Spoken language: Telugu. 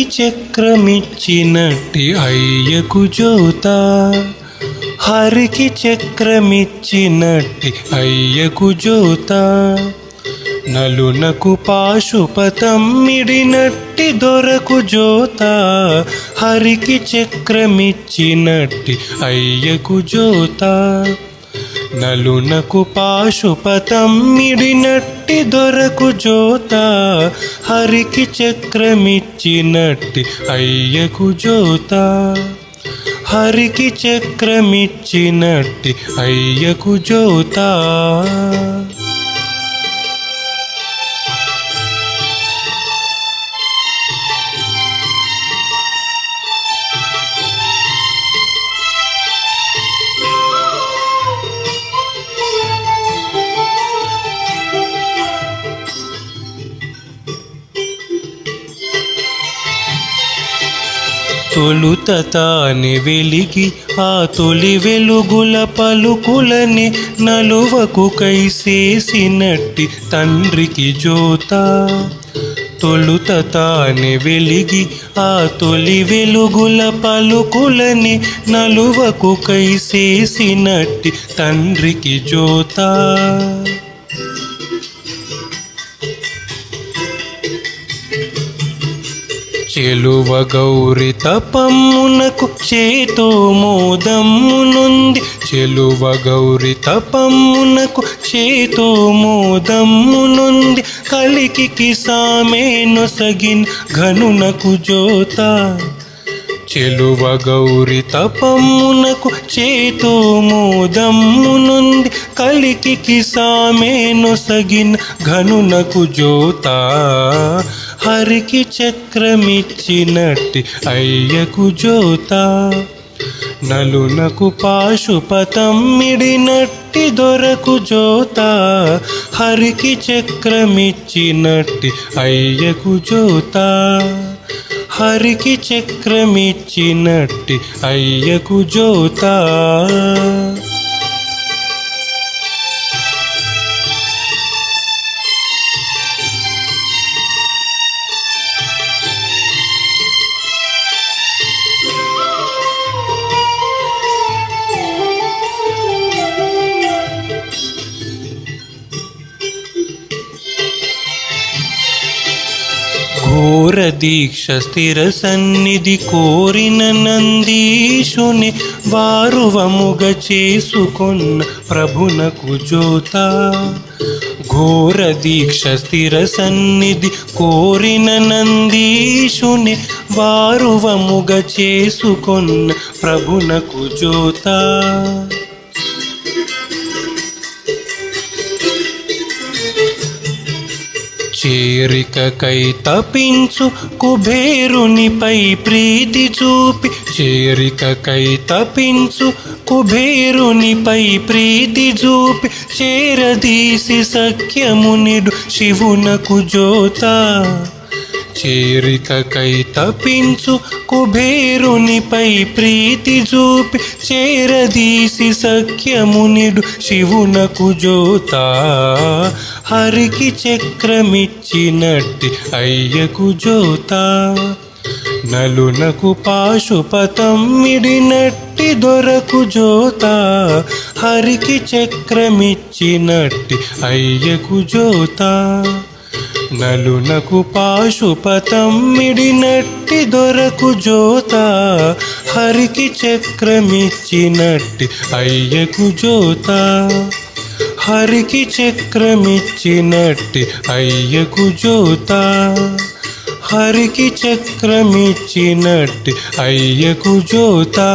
హరికి చక్రమిచ్చినట్టి అయ్యకు జ్యోత. హరికి చక్రమిచ్చినట్టి అయ్యకు జ్యోత. నలునకు పాశుపతమ్మిడినట్టి దొరకు జ్యోత. హరికి చక్రమిచ్చినట్టి అయ్యకు జ్యోత. నలునకు పాశుపతమ్మిడినట్టి దొరకు జోత హరికి చక్రమిచ్చినట్టి అయ్యకు జోత హరికి చక్రమిచ్చినట్టి అయ్యకు జోత తొలుత తాని వెలిగి ఆ తొలి వెలుగుల పలుకులని నలువకు కైసేసినట్టి తండ్రికి జోత. తొలుత తాని వెలిగి ఆ తొలి వెలుగుల పలుకులని నలువకు కైసేసినట్టి తండ్రికి జోత. చెలువ గౌరి తపమ్మునకు చేతో మోదమ్మునుంది. చెలువ గౌరి తపమ్మునకు చేతో మోదమ్మునుంది. కలికి సామేను సగిన్ ఘనునకు జోత. చెలువ గౌరి తపమ్మునకు చేతో మోదమ్మునుంది. కలికి సామేను సగిన్ ఘనునకు జోత. హరికి చక్రమిచ్చినట్టి అయ్యకు జ్యోత. నలునకు పాశుపతమ్మిడినట్టి దొరకు జ్యోత. హరికి చక్రమిచ్చినట్టి అయ్యకు జ్యోత. హరికి చక్రమిచ్చినట్టి అయ్యకు జోత దీక్ష స్థిర సన్నిధి కోరిన నందీశుని వారువముగ చేసుకున్న ప్రభునకు జ్యోత. ఘోర దీక్ష స్థిర సన్నిధి కోరిన నందీశుని వారువముగ చేసుకున్న ప్రభునకు జ్యోత. చేరికకై తపించు కుబేరునిపై ప్రీతి చూపి. చేరికకై తపించు కుబేరునిపై ప్రీతి చూపి. చేరదీసి సఖ్యమునిడు శివునకు జోత చేరికకై తపించు కుబేరునిపై ప్రీతి చూపి చేరదీసి సఖ్యమునిడు శివునకు జోత. హరికి చక్రమిచ్చినట్టి అయ్యకు జోత. నలునకు పాశుపతమ్మిడినట్టి దొరకు జోత. హరికి చక్రమిచ్చినట్టి అయ్యకు జోత. నలునకు పాశుపతమ్మిడినట్టి దొరకు జోత హరికి చక్రమిచ్చినట్టి అయ్యకు జోత హరికి చక్రమిచ్చినట్టి అయ్యకు జోత హరికి చక్రమిచ్చినట్టి అయ్యకు జోతా